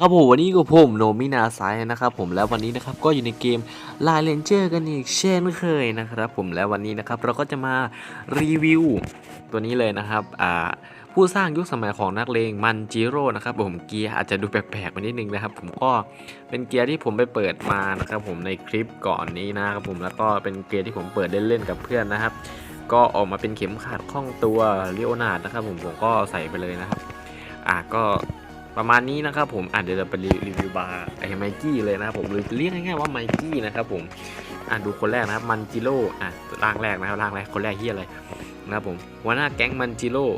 ครับผมวันนี้ก็ผมโนมินาไซนะครับผมแล้ววันนี้นะครับก็อยู่ในเกมลายเลนเจอร์กันอีกเช่นเคยนะครับผมแล้ววันนี้นะครับเราก็จะมารีวิวตัวนี้เลยนะครับอ่าผู้สร้างยุคสมัยของนักเลงมันจิโร่นะครับผมเกียร์อาจจะดูแปลกๆไปนิดนึงนะครับ ผมก็เป็นเกียร์ที่ผมไปเปิดมานะครับผมในคลิปก่อนนี้นะครับผมแล้วก็เป็นเกียร์ที่ผมเปิดเล่นๆกับเพื่อนนะครับ ก็ออกมาเป็นเข็มขัดข้องตัวเลียวนาดนะครับผมผมก็ใส่ไปเลยนะครับอะก็ ประมาณนี้นะครับผมอะเดี๋ยวเราไปรีวิวบาร์ไอ้ไมกี้เลยนะครับผมหรือเรียกง่ายๆว่าไมกี้นะครับผมอะดูคนแรกนะครับมันจิโร่อะร่างแรกนะครับร่างแรกคนแรกเฮียอะไรนะครับผมหัวหน้าแก๊งมันจิโร่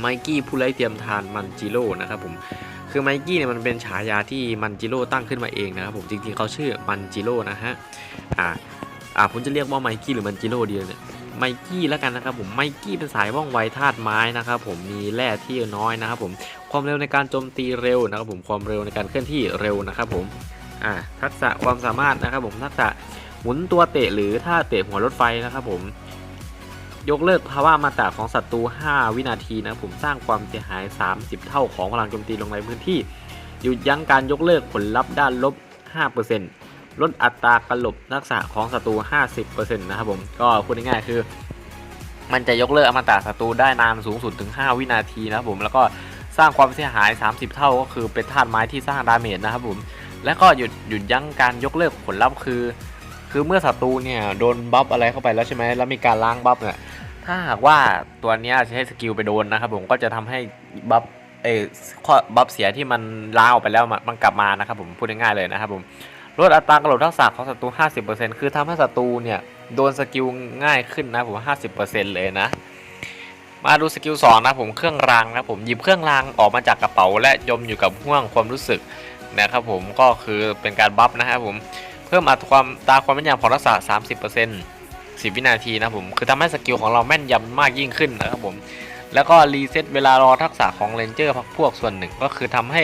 ไมกี้ผู้ไร้เตรียมทานมันจิโร่นะครับผมคือไมกี้เนี่ยมันเป็นฉายาที่มันจิโร่ตั้งขึ้นมาเองนะครับผมจริงๆเขาชื่อมันจิโร่นะฮะอะอะผมจะเรียกว่าไมกี้หรือมันจิโร่ดีเนี่ย ไมกี้แล้วกันนะครับผมไมกี้เป็นสายว่องไวธาตุไม้นะครับผมมีแร่ที่น้อยนะครับผมความเร็วในการโจมตีเร็วนะครับผมความเร็วในการเคลื่อนที่เร็วนะครับผมอ่าทักษะความสามารถนะครับผมทักษะหมุนตัวเตะหรือท่าเตะหัวรถไฟนะครับผมยกเลิกภาวะมาตราของศัตรู 5 วินาทีนะครับผมสร้างความเสียหาย 30 เท่าของพลังโจมตีลงในพื้นที่หยุดยั้งการยกเลิกผลลัพธ์ด้านลบ 5% ลดอัตราการหลบทักษะของศัตรู 50%นะครับผมก็พูดง่ายๆคือ มันจะยกเลิกอมตะศัตรูได้นานสูงสุดถึง 5 วินาทีนะครับผมแล้วก็สร้างความเสียหาย 30 เท่าก็คือเป็นธาตุไม้ที่สร้างดาเมจนะครับผมและก็หยุดหยุดยั้งการยกเลิกผลลัพธ์คือ คือเมื่อศัตรูเนี่ยโดนบัฟอะไรเข้าไปแล้วใช่ไหมแล้วมีการล้างบัฟเนี่ยถ้าหากว่าตัวนี้ใช้สกิลไปโดนนะครับผมก็จะทำให้บัฟเออข้อบัฟเสียที่มันล้างออกไปแล้วมันมันกลับมานะครับผมพูดง่ายๆเลยนะครับผม ลดอัตรากระโดดทักษะของศัตรู 50%คือทำให้ศัตรูเนี่ยโดนสกิลง่ายขึ้นนะผม 50%เลยนะ มาดูสกิล2นะผมเครื่องรางนะผมหยิบเครื่องรางออกมาจากกระเป๋า และยมอยู่กับห่วงความรู้สึกนะครับผมก็คือเป็นการบัฟนะครับผมเพิ่มอัตราความตาความแม่นยำของทักษะ 30% 10 วินาทีนะผมคือทำให้สกิลของเราแม่นยำมากยิ่งขึ้นนะครับผมแล้วก็รีเซ็ตเวลารอทักษะของเลนเจอร์พักพวกส่วนหนึ่งก็คือทำให้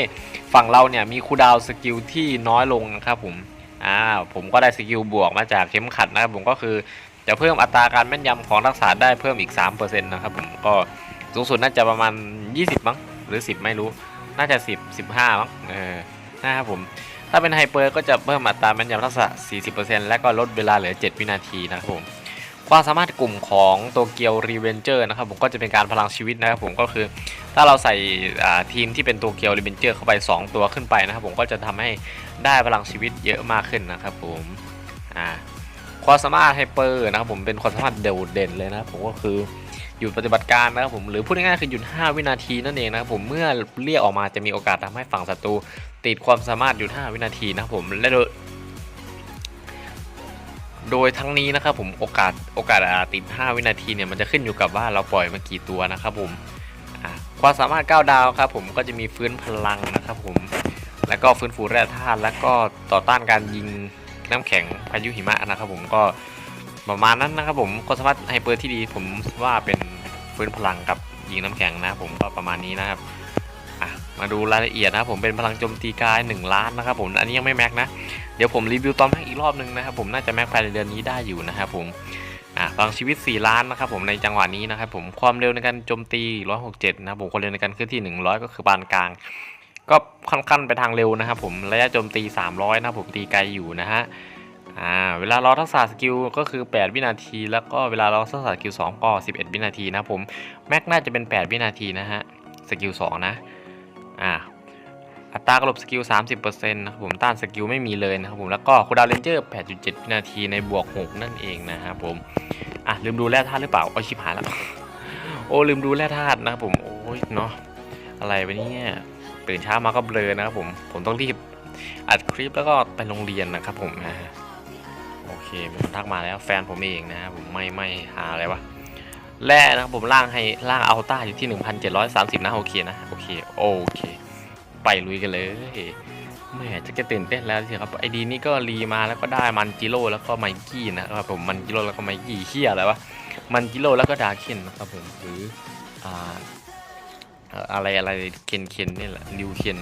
ฝั่งเราเนี่ยมีคูดาวสกิลที่น้อยลงนะครับผมอ่าผมก็ได้สกิลบวกมาจากเข็มขัดนะครับผมก็คือจะเพิ่มอัตราการแม่นยำของทักษะได้เพิ่มอีก 3%นะครับผมก็สูงสุดน่าจะประมาณ 20 มั้งหรือ 10 ไม่รู้ น่าจะ 10 15 มั้งเออนะครับผมถ้าเป็นไฮเปอร์ก็จะเพิ่มอัตราแม่นยำทักษะ 40%และก็ลดเวลาเหลือ 7 วินาทีนะครับผม ความสามารถกลุ่มของโตเกียวรีเวนเจอร์นะครับผมก็จะเป็นการพลังชีวิตนะครับผมก็คือถ้าเราใส่ทีมที่เป็นตัวเกียวรีเวนเจอร์เข้าไป 2 ตัวขึ้นไปนะครับผมก็จะทำให้ได้พลังชีวิตเยอะมากขึ้นนะครับผมอ่าความสามารถไฮเปอร์นะครับผมเป็นความสามารถเด่เดนเลยนะครับผมก็คือหยุดปฏิบัติการนะครับผมหรือพูดง่ายๆคือหยุด 5 วินาทีนั่นเองนะครับผมเมื่อเรียกออกมาจะมีโอกาสทำให้ฝั่งศัตรูติดความสามารถหยุด 5 วินาทีนะครับผมและ โดยทั้งนี้นะครับผมโอกาสโอกาสติด 5 วินาทีเนี่ยมันจะขึ้นอยู่กับว่าเราปล่อยมากี่ตัวนะครับผมความสามารถ 9 ดาวครับผมก็จะมีฟื้นพลังนะครับผมแล้วก็ฟื้นฟูแร่ธาตุแล้วก็ต่อต้านการยิงน้ำแข็งพายุหิมะนะครับผมก็ประมาณนั้นนะครับผมความสามารถไฮเปอร์ที่ดีผมว่าเป็นฟื้นพลังกับยิงน้ำแข็งนะครับผมก็ประมาณนี้นะครับ มาดูรายละเอียดนะผมเป็นพลังโจมตีกาย 1 ล้านนะครับผมอันนี้ยังไม่แม็กนะ เดี๋ยวผมรีวิวตอนแม็กอีกรอบนึงนะครับผมน่าจะแม็กภายในเดือนนี้ได้อยู่นะครับผมอ่าพลังชีวิต 4 ล้านนะครับผมในจังหวะนี้นะครับผมความเร็วในการโจมตี 167 นะครับผมความเร็วในการเคลื่อนที่ 100 ก็คือปานกลาง ก็ค่อนข้างไปทางเร็วนะครับผมระยะโจมตี 300 นะครับผมตีไกลอยู่นะฮะอ่าเวลารอทักษะสกิลก็คือ 8 วินาที แล้วก็เวลารอทักษะสกิล2ก็11 วินาทีนะผมแม็กน่าจะเป็น 8 วินาทีนะฮะสกิล2นะ อ่าอัตรากระลบสกิล 30%นะครับผมต้านสกิลไม่มีเลยนะครับผมแล้วก็คูดาวเรนเจอร์ 8.7 วินาทีในบวก 6 นั่นเองนะครับผมอะลืมดูแร่ธาตุหรือเปล่าโอ้ชิบหายแล้วโอ้ลืมดูแร่ธาตุนะครับผมโอ้ยเนาะอะไรไปเนี่ยตื่นเช้ามาก็เบลอนะครับผมผมต้องรีบอัดคลิปแล้วก็ไปโรงเรียนนะครับผมนะฮะโอเคมีคนทักมาแล้วแฟนผมเองนะครับผมไม่ไม่หาอะไรวะแร่นะครับผมล่างให้ล่างอัลต้าอยู่ที่ 1,730นะโอเคนะโอเคโอเค ไปลุยกันเลยแม่จะจะตื่นเต้นแล้วสิครับไอดีนี่ก็รีมาแล้วก็ได้มันจิโร่แล้วก็ไมกี้นะครับผมมันจิโร่แล้วก็ไมกี้เฮียอะไรวะมันจิโร่แล้วก็ดาเคนนะครับผมหรืออ่าอะไรอะไรเคนเคนนี่แหละริวเคน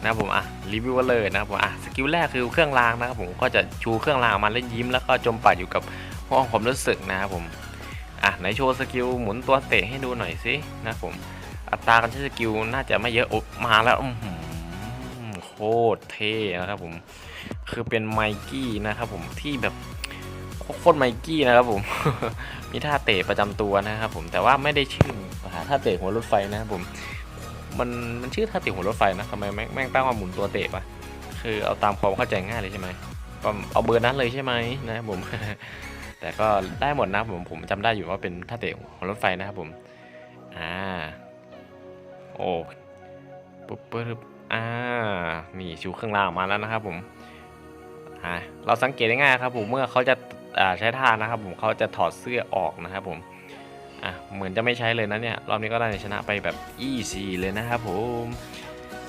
นะครับผมอะรีวิวเลยนะครับผมอะสกิลแรกคือเครื่องรางนะครับผมก็จะชูเครื่องรางมาแล้วยิ้มแล้วก็จมปัดอยู่กับห้องความรู้สึกนะครับผมอะไหนโชว์สกิลหมุนตัวเตะให้ดูหน่อยสินะครับผม อัตราการใช้สกิลน่าจะไม่เยอะอมาแล้วอื้อหือตรเท่นะครับผมคือเป็นไมกี้นะครับผมที่แบบโคตรไมกี้นะครับผม มีท่าเตะประจำตัวนะครับผมแต่ว่าไม่ได้ชื่อท่าเตะหัวรถไฟนะครับผมมันมันชื่อท่าเตะหัวรถไฟนะทำไมแม่งแม่งตั้งว่าหมุนตัวเตะปะคือเอาตามความเข้าใจง่ายเลยใช่ไหมเอาเบอร์นั้นเลยใช่ไหมนะครับผม แต่ก็ได้หมดนะผมผมจำได้อยู่ว่าเป็นท่าเตะหัวรถไฟนะครับผมอ่า โอ้ปุ๊บปุ๊บอ่านี่ชูเครื่องรางมาแล้วนะครับผมอ่าเราสังเกตได้ง่ายครับผมเมื่อเขาจะอ่าใช้ท่านะครับ ผมเขาจะถอดเสื้อออกนะครับผมอะเหมือนจะไม่ใช้เลยนะเนี่ยรอบนี้ก็ได้ชนะไปแบบ easy เลยนะครับผม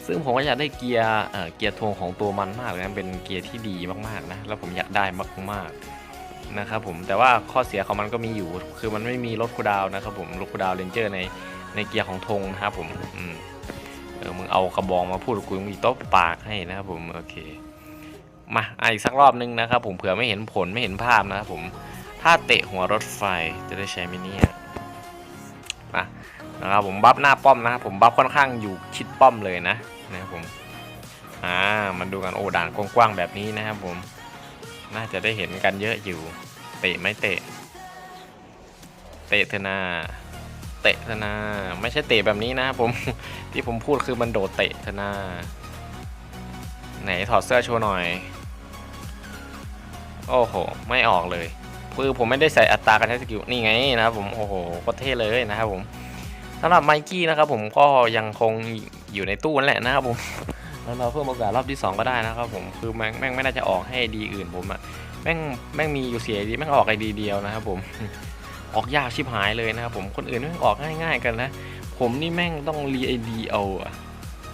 ซึ่งผมก็อยากได้เกียร์เอ่อเกียร์ทวงของตัวมันมากเลยนะเป็นเกียร์ที่ดีมากๆนะแล้วผมอยากได้มากๆนะครับผมแต่ว่าข้อเสียของมันก็มีอยู่คือมันไม่มีรถคูดาวนะครับผมรถคูดาวเรนเจอร์ใน ในเกียร์ของธงนะครับผมอืมเออมึงเอากระบองมาพูดกูมึงอีโต๊ะปากให้นะครับผมโอเคมาอีกสักรอบนึงนะครับผมเผื่อไม่เห็นผลไม่เห็นภาพนะครับผมถ้าเตะหัวรถไฟจะได้ใช้ไหมเนี่ยนะนะครับผมบัฟหน้าป้อมนะครับผมบัฟค่อนข้างอยู่ชิดป้อมเลยนะนะครับผมอ่ามาดูกันโอ้ด่านกว้างๆแบบนี้นะครับผมน่าจะได้เห็นกันเยอะอยู่ เตะไม่เตะ เตะเถอะนา เตะเถอะนา ไม่ใช่เตะแบบนี้นะครับผมที่ผมพูดคือมันโดดเตะเถอะนา ไหนถอดเสื้อโชว์หน่อย โอ้โห ไม่ออกเลยคือผมไม่ได้ใส่อัตราการใช้สกิลนี่ไงนะครับผมโอ้โหโคตรเท่เลยนะครับผมสำหรับไมกี้นะครับผมก็ยังคงอยู่ในตู้นั่นแหละนะครับผมแล้วเราเพิ่มโอกาสรอบที่ 2 ก็ได้นะครับผมคือแม่งแม่งไม่น่าจะออกให้ดีอื่นผมอะแม่งแม่งมีอยู่เสียดีแม่งออกไอดีเดียวนะครับผม ออกยากชิบหายเลยนะครับผมคนอื่นแม่งออกง่าย ๆ กันนะ ผมนี่แม่งต้องรีไอดีเอาอะ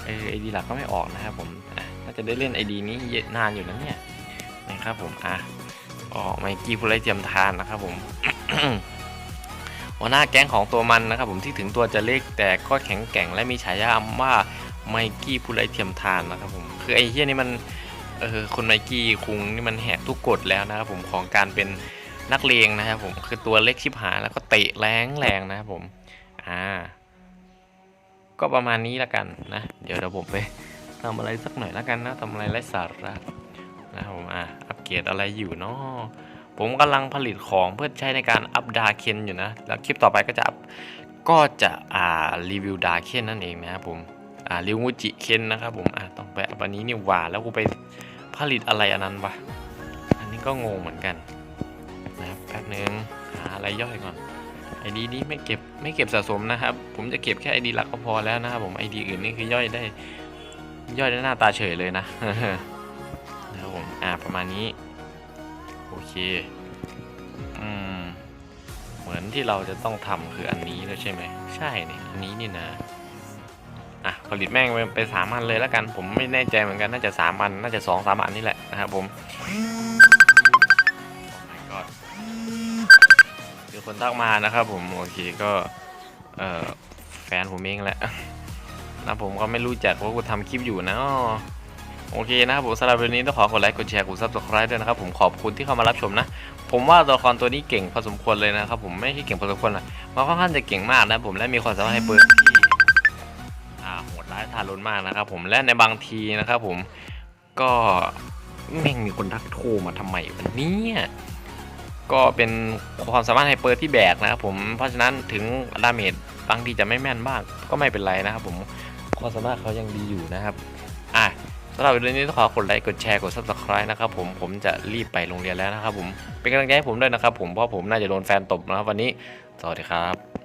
เออไอดีหลักก็ไม่ออกนะครับผมอะน่าจะได้เล่นไอดีนี้เยอะนานอยู่นะเนี่ยนะครับผมอะออกไมกี้ผู้ไร้เทียมทานนะครับผมหัวหน้าแก๊งของตัวมันนะครับผมที่ถึงตัวจะเล็กแต่ก็แข็งแกร่งและมีฉายาว่าไมกี้ผู้ไร้เทียมทานนะครับผมคือไอ้เฮียนี่มันเออคนไมกี้คุงนี่มันแหกทุกกฎแล้วนะครับผมของการเป็น นักเลงนะครับผมคือตัวเล็กชิบหายแล้วก็เตะแรงแรงนะครับผมอ่าก็ประมาณนี้ละกันนะ เดี๋ยวเดี๋ยวผมไปทำอะไรสักหน่อยละกันนะทำอะไรไร้สาระนะครับผมอะอัปเกรดอะไรอยู่เนาะผมกำลังผลิตของเพื่อใช้ในการอัปดาเคนอยู่นะ แล้วคลิปต่อไปก็จะอัพก็จะอ่ารีวิวดาเคนนั่นเองนะครับผมอ่าริวงูจิเคนนะครับผมอะต้องไปอันนี้นี่หว่าแล้วกูไปผลิตอะไรอันนั้นวะอันนี้ก็งงเหมือนกัน นะครับแป๊บนึงหาอะไรย่อยก่อนไอดีนี้ไม่เก็บไม่เก็บสะสมนะครับ ผมจะเก็บแค่ไอดีหลักก็พอแล้วนะครับผมไอดีอื่นนี่คือย่อยได้ ย่อยได้หน้าตาเฉยเลยนะนะครับผมอ่าประมาณนี้ โอเคอืมเหมือนที่เราจะต้องทำคืออันนี้แล้วใช่ไหมใช่เนี่ยอันนี้นี่นะอะผลิตแม่งไปสามอันเลยแล้วกัน ผมไม่แน่ใจเหมือนกันน่าจะสามอันน่าจะสองสามอันนี่แหละนะครับผม คนทักมานะครับผมโอเคก็เออแฟนผมเองแหละนะผมก็ไม่รู้จักว่ากูทำคลิปอยู่นะโอเคนะครับผมสำหรับวันนี้ต้องขอกดไลค์กดแชร์กดซับสไครต์ด้วยนะครับผมขอบคุณที่เข้ามารับชมนะ ผมว่าตัวละครตัวนี้เก่งพอสมควรเลยนะครับผมไม่ใช่เก่งพอสมควรนะมันค่อนข้างจะเก่งมากนะผมและมีความสามารถให้ปืนที่อ่าโหดร้ายทารุณมากนะครับผมและในบางทีนะครับผมก็แม่งมีคนทักโทรมาทำไมวันนี้ ก็เป็นความสามารถไฮเปอร์ที่แบกนะครับผมเพราะฉะนั้นถึงดาเมจบางทีจะไม่แม่นบ้างก็ไม่เป็นไรนะครับผมความสามารถเขายังดีอยู่นะครับอะสำหรับวันนี้ต้องขอกดไลค์กดแชร์กด subscribe นะครับผมผมจะรีบไปโรงเรียนแล้วนะครับผมเป็นกำลังใจให้ผมด้วยนะครับผมเพราะผมน่าจะโดนแฟนตบนะครับวันนี้สวัสดีครับ